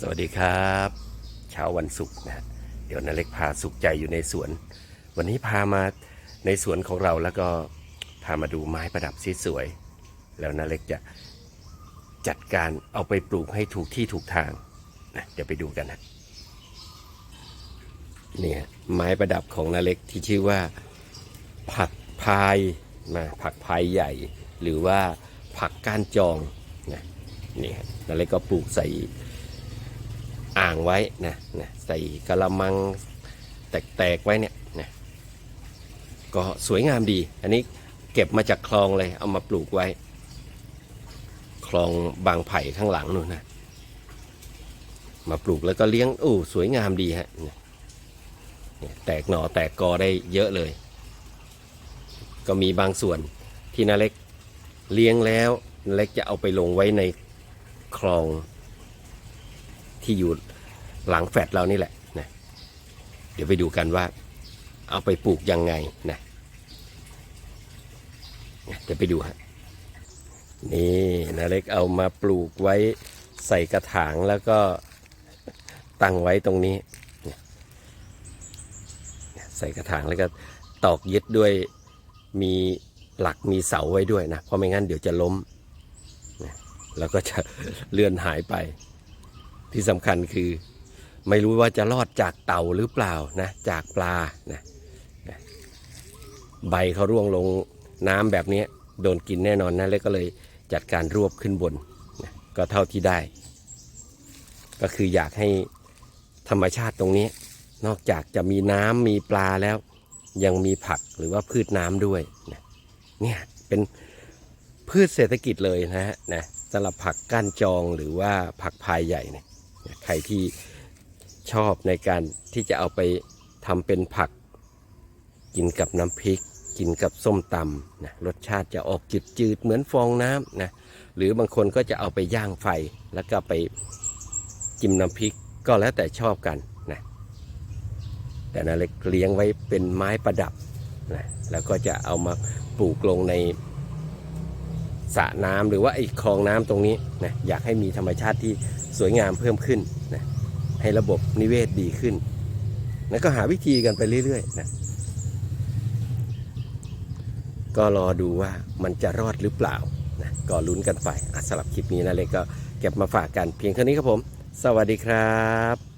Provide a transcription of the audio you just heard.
สวัสดีครับ เช้าวันศุกร์นะฮะเดี๋ยวนาเล็กพาสุขใจอยู่ในสวน วันนี้พามาในสวนของเราแล้วก็พามาดูไม้ประดับสวยๆแล้วนาเล็กจะจัดการเอาไปปลูกให้ถูกที่ถูกทางนะเดี๋ยวไปดูกันนะเนี่ยไม้ประดับของนาเล็กที่ชื่อว่า ผักพายนะผักพายใหญ่ หรือว่าผักก้านจองนะนี่ฮะนาเล็กก็ปลูกใส่ อ่างไว้นะนะใส่กระมังแตกๆไว้เนี่ยนะก็สวยงามดี อันนี้เก็บมาจากคลองเลยเอามาปลูกไว้ คลองบางไผ่ข้างหลังนู่นนะมาปลูกแล้วก็เลี้ยงโอ้สวยงามดีฮะนี่แตกหน่อแตกกอได้เยอะเลย ก็มีบางส่วนที่นาเล็กเลี้ยงแล้วนาเล็กจะเอาไปลงไว้ในคลอง ที่อยู่หลังแฟลตเรานี่แหละนะเดี๋ยวไปดูกันว่าเอาไปปลูกยังไงนะนะเดี๋ยวไปดูฮะนี่นาเล็กเอามาปลูกไว้ใส่กระถางแล้วก็ตั้งไว้ตรงนี้ใส่กระถางแล้วก็ตอกยึดด้วยมีหลักมีเสาไว้ด้วยนะ เพราะไม่งั้นเดี๋ยวจะล้ม แล้วก็จะเลื่อนหายไป ที่สำคัญคือ ไม่รู้ว่าจะรอดจากเต่าหรือเปล่านะจากปลานะใบเขาร่วงลงน้ำแบบนี้โดนกินแน่นอนนะแล้วก็เลยจัดการรวบขึ้นบนนะก็เท่าที่ได้ ก็คืออยากให้ธรรมชาติตรงนี้ นอกจากจะมีน้ำมีปลาแล้ว ยังมีผักหรือว่าพืชน้ำด้วยนะเนี่ยเป็นพืชเศรษฐกิจเลยนะฮะนะสำหรับผักก้านจองหรือว่าผักพายใหญ่เนี่ย ใครที่ชอบในการที่จะเอาไปทำเป็นผัก กินกับน้ำพริก กินกับส้มตำนะรสชาติจะออกจืดๆเหมือนฟองน้ำนะหรือบางคนก็จะเอาไปย่างไฟแล้วก็ไปจิ้มน้ำพริกก็แล้วแต่ชอบกันนะแต่นาเล็กเลี้ยงไว้เป็นไม้ประดับนะแล้วก็จะเอามาปลูกลงใน สระน้ำหรือว่าไอ้คลองน้ำตรงนี้นะอยากให้มีธรรมชาติที่สวยงามเพิ่มขึ้นนะให้ระบบนิเวศดีขึ้นแล้วก็หาวิธีกันไปเรื่อยๆนะก็รอดูว่ามันจะรอดหรือเปล่านะก็ลุ้นกันไปอะสำหรับคลิปนี้นะเล็กก็เก็บมาฝากกันเพียงเท่านี้ครับผม สวัสดีครับ